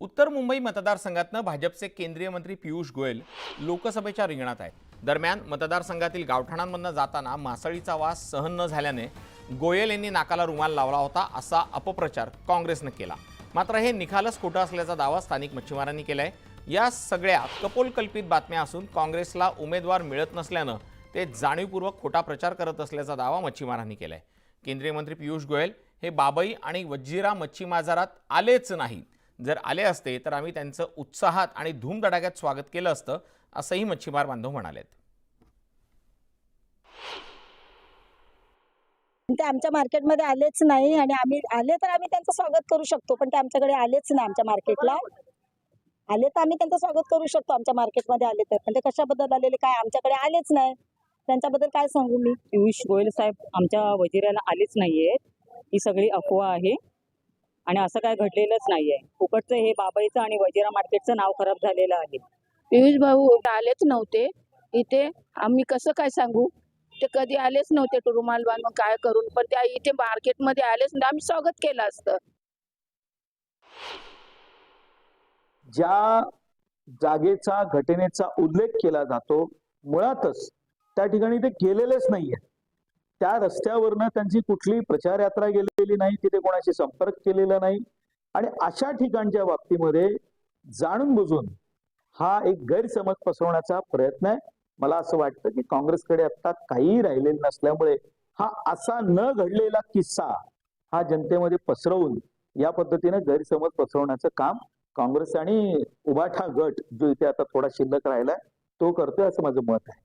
उत्तर मुंबई मतदारसंघातनं भाजपचे केंद्रीय मंत्री पियुष गोयल लोकसभेच्या रिंगणात आहेत. दरम्यान मतदारसंघातील गावठाणांमधनं जाताना मासळीचा वास सहन न झाल्याने गोयल यांनी नाकाला रुमाल लावला होता असा अपप्रचार काँग्रेसनं केला. मात्र हे निखालस खोटं असल्याचा दावा स्थानिक मच्छीमारांनी केला आहे या सगळ्या कपोलकल्पित बातम्या असून काँग्रेसला उमेदवार मिळत नसल्यानं ते जाणीवपूर्वक खोटा प्रचार करत असल्याचा दावा मच्छीमारांनी केलाय. केंद्रीय मंत्री पियुष गोयल हे बाबई आणि वजिरा मच्छी बाजारात आलेच नाहीत. जर आले असते तर आम्ही त्यांचं उत्साहात आणि धूमधडाक्यात स्वागत केलं असतं असंही मच्छीमार बांधव म्हणालेत. ते आमच्या मार्केटमध्ये आलेच नाही आणि आम्ही आले तर आम्ही त्यांचं स्वागत करू शकतो पण ते आमच्याकडे आलेच नाही आमच्या मार्केटला. आले तर आम्ही त्यांचं स्वागत करू शकतो आमच्या मार्केटमध्ये आले तर पण ते कशाबद्दल आलेले काय आमच्याकडे आलेच नाही. त्यांच्याबद्दल काय सांगू मी? पियुष गोयल साहेब आमच्या वजिराला आलेच नाहीये. ही सगळी अफवा आहे. आणि असं काय घडलेलंच नाहीये. फुकटचं हे बाबाईचं आणि वजिरा मार्केटचं नाव खराब झालेलं आहे. पियुष भाऊ आलेच नव्हते. इथे आम्ही कसं काय सांगू? ते कधी आलेच नव्हते तो रुमाल बांधून काय करून पण त्या इथे मार्केटमध्ये आलेच नाही आम्ही स्वागत केलं असतं. ज्या जागेचा घटनेचा उल्लेख केला जातो मुळातच त्या ठिकाणी ते गेलेलेच नाहीये. त्या रस्त्यावरनं त्यांची कुठली प्रचार यात्रा गेलेली नाही तिथे कोणाशी संपर्क केलेला नाही. आणि अशा ठिकाणच्या बाबतीमध्ये जाणून बुजून हा एक गैरसमज पसरवण्याचा प्रयत्न आहे. मला असं वाटतं की काँग्रेसकडे आता काहीही राहिलेलं नसल्यामुळे हा असा न घडलेला किस्सा हा जनतेमध्ये पसरवून या पद्धतीने गैरसमज पसरवण्याचं काम काँग्रेस आणि उभाठा गट जो इथे आता थोडा शिल्लक राहिलाय तो करतोय असं माझं मत आहे.